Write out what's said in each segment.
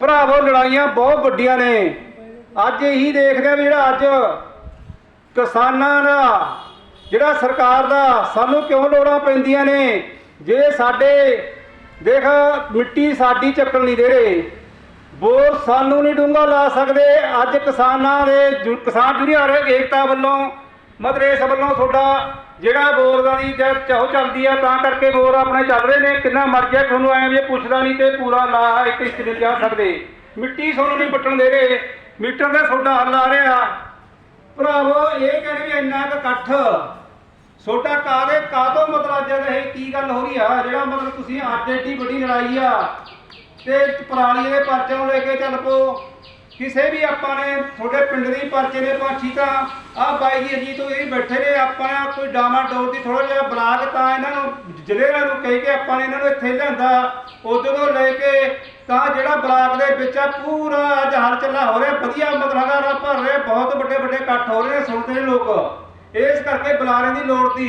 ਭਰਾਵੋ, ਲੜਾਈਆਂ ਬਹੁਤ ਵੱਡੀਆਂ ਨੇ। ਅੱਜ ਇਹੀ ਦੇਖਦੇ ਆ ਵੀ ਜਿਹੜਾ ਅੱਜ ਕਿਸਾਨਾਂ ਦਾ, ਜਿਹੜਾ ਸਰਕਾਰ ਦਾ, ਸਾਨੂੰ ਕਿਉਂ ਲੋੜਾਂ ਪੈਂਦੀਆਂ ਨੇ? ਜੇ ਸਾਡੇ, ਦੇਖ, ਮਿੱਟੀ ਸਾਡੀ ਚੱਕਣ ਨਹੀਂ ਦੇ ਰਹੇ। ਬੋਰ ਸਾਨੂੰ ਨਹੀਂ ਡੂੰਘਾ ਲਾ ਸਕਦੇ। ਅੱਜ ਕਿਸਾਨਾਂ ਦੇ ਜੁ- ਕਿਸਾਨ ਯੂਨੀਅਨ, ਏਕਤਾ ਵੱਲੋਂ ਮਤਲਬ ਇਸ ਵੱਲੋਂ ਤੁਹਾਡਾ ਜਿਹੜਾ ਬੋਰ ਦੀ ਜਾਂ ਚਾਹੋ ਚੱਲਦੀ ਆ, ਤਾਂ ਕਰਕੇ ਬੋਰ ਆਪਣੇ ਚੱਲ ਰਹੇ ਨੇ। ਕਿੰਨਾ ਮਰਜ਼ੀ ਤੁਹਾਨੂੰ ਐਂ ਵੀ ਪੁੱਛਦਾ ਨਹੀਂ ਤੇ ਪੂਰਾ ਲਾ ਇੱਕ ਇੱਕ ਨਹੀਂ ਜਾ ਸਕਦੇ। ਮਿੱਟੀ ਤੁਹਾਨੂੰ ਨਹੀਂ ਪੱਟਣ ਦੇ ਰਹੇ। ਮੀਟਰ ਦਾ ਤੁਹਾਡਾ ਹੱਲ ਆ ਰਿਹਾ। ਭਰਾਵੋ, ਇਹ ਕਹਿੰਦੇ ਵੀ ਇੰਨਾ ਕੁ ਇਕੱਠ। ਛੋਟਾ ਕਾਦੇ ਕਾਦੋਂ ਮਤਲਬ ਅੱਜ ਕੀ ਗੱਲ ਹੋ ਰਹੀ ਆ? ਜਿਹੜਾ ਮਤਲਬ ਤੁਸੀਂ ਅੱਜ ਏਡੀ ਵੱਡੀ ਲੜਾਈ ਆ, ਤੇ ਪਰਾਲੀ ਦੇ ਪਰਚੇ ਨੂੰ ਲੈ ਕੇ ਚੱਲ ਪੋ ਕਿਸੇ ਵੀ ਆਪਾਂ ਨੇ, ਤੁਹਾਡੇ ਪਿੰਡ ਦੀ ਪਰਚੇ ਦੇ ਪਾਛੀ ਤਾਂ ਆ। ਬਾਈ ਜੀ ਅਜੀਤ ਤੋਂ ਇਹ ਬੈਠੇ ਨੇ, ਆਪਾਂ ਨੇ ਕੋਈ ਡਾਮਾ ਡੋਰ ਦੀ ਥੋੜਾ ਜਿਹਾ ਬਲਾਕ ਤਾਂ ਇਹਨਾਂ ਨੂੰ, ਜ਼ਿਲ੍ਹੇ ਨੂੰ ਕਹਿ ਕੇ ਆਪਾਂ ਨੇ ਇਹਨਾਂ ਨੂੰ ਇੱਥੇ ਲਿਆਂਦਾ। ਉਦੋਂ ਤੋਂ ਲੈ ਕੇ ਤਾਂ ਜਿਹੜਾ ਬਲਾਕ ਦੇ ਵਿੱਚ ਆ, ਪੂਰਾ ਅੱਜ ਹਲ ਚੱਲਾ ਹੋ ਰਿਹਾ, ਵਧੀਆ ਮਤਲਬਗਾਰਾ ਭਰ ਰਹੇ, ਬਹੁਤ ਵੱਡੇ ਵੱਡੇ ਇਕੱਠ ਹੋ ਰਹੇ ਨੇ, ਸੁਣਦੇ ਨੇ ਲੋਕ। ਇਸ ਕਰਕੇ ਬੁਲਾਰੇ ਦੀ ਲੋੜ ਸੀ।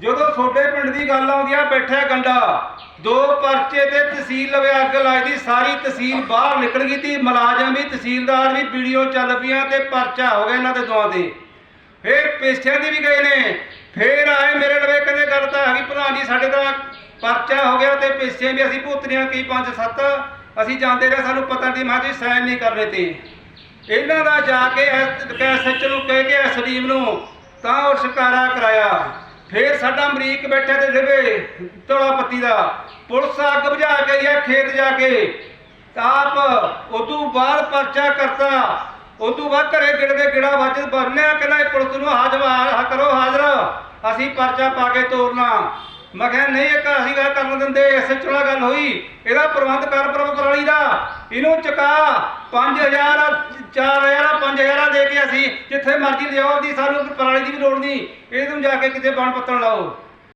ਜਦੋਂ ਤੁਹਾਡੇ ਪਿੰਡ ਦੀ ਗੱਲ ਆਉਂਦੀ ਆ ਬੈਠਾ ਗੰਡਾ। ਦੋ ਪਰਚੇ ਤੇ ਤਹਿਸੀਲ ਲਵੇ ਅੱਗ ਲੱਗਦੀ ਸਾਰੀ ਤਹਿਸੀਲ ਬਾਹਰ ਨਿਕਲ ਗਈ ਤੀ। ਮੁਲਾਜ਼ਮ ਵੀ, ਤਹਿਸੀਲਦਾਰ ਵੀ, ਵੀਡੀਓ ਚੱਲ ਪਈਆਂ ਤੇ ਪਰਚਾ ਹੋ ਗਿਆ ਇਹਨਾਂ ਦੇ ਦੋਵਾਂ ਦੇ ਫੇਰ ਪੇਸ਼ਿਆਂ ਦੀ ਵੀ ਗਏ ਨੇ। ਫੇਰ ਆਏ ਮੇਰੇ ਲਵੇ, ਕਹਿੰਦੇ ਕਰਤਾ ਤਾਂ ਹੈਗੀ ਪ੍ਰਧਾਨ ਜੀ, ਸਾਡੇ ਦਾ ਪਰਚਾ ਹੋ ਗਿਆ ਤੇ ਪੇਸ਼ਿਆਂ ਵੀ ਅਸੀਂ ਭੁਗਤਨੀਆਂ ਕੀ ਪੰਜ, ਸੱਤ। ਅਸੀਂ ਜਾਂਦੇ ਰਹੇ, ਸਾਨੂੰ ਪਤਾ ਨਹੀਂ, ਮੈਂ ਜੀ, ਸਾਈਨ ਨਹੀਂ ਕਰ ਰਹੇ ਤੇ। ਇਹਨਾਂ ਦਾ ਜਾ ਕੇ ਐਸ ਐਸਐਚ ਨੂੰ ਕਹਿ ਕੇ ਐਸਡੀਐਮ ਨੂੰ ਤਾਂ ਉਹ ਸ਼ਿਕਾਰਾ ਕਰਾਇਆ। ਫੇਰ ਸਾਡਾ ਅਮਰੀਕ ਬੈਠਾ ਤੇ ਦੇਵੇ ਤੋਲਾ ਪੱਤੀ ਦਾ। ਪੁਲਿਸ ਅੱਗ ਬੁਝਾ ਕੇ ਗਿਆ ਖੇਤ ਜਾ ਕੇ। ਤਾਪ ਉਦੋਂ ਬਾਅਦ ਪਰਚਾ ਕਰਤਾ। ਉਦੋਂ ਬਾਅਦ ਘਰੇ ਗਿੜ ਦੇ ਗਿੜਾ ਵੱਜ ਬਰਨਿਆ ਕਹਿੰਦਾ ਪੁਲਿਸ ਨੂੰ ਹਾਜ਼ਰ ਕਰੋ ਹਾਜ਼ਰ। ਅਸੀਂ ਪਰਚਾ ਪਾ ਕੇ ਤੋਰਨਾ। ਮੈਂ ਕਿਹਾ, ਨਹੀਂ, ਇੱਕ ਅਸੀਂ ਗੱਲ ਕਰਨ ਦਿੰਦੇ ਐਸੇ ਚੋਲਾ ਗੱਲ ਹੋਈ। ਇਹਦਾ ਪ੍ਰਬੰਧ ਕਰ ਪ੍ਰਭ ਪ੍ਰਣਾਲੀ ਦਾ। ਇਹਨੂੰ ਚੁਕਾ 5000 4000 5000 ਦੇ ਕੇ ਅਸੀਂ ਜਿੱਥੇ ਮਰਜ਼ੀ ਲਿਜਾਓ ਦੀ ਸਾਨੂੰ ਪ੍ਰਣਾਲੀ ਦੀ ਵੀ ਲੋੜ ਨਹੀਂ। ਇਹਨੂੰ ਜਾ ਕੇ ਕਿਤੇ ਬਣ ਪੱਤਣ ਲਾਓ।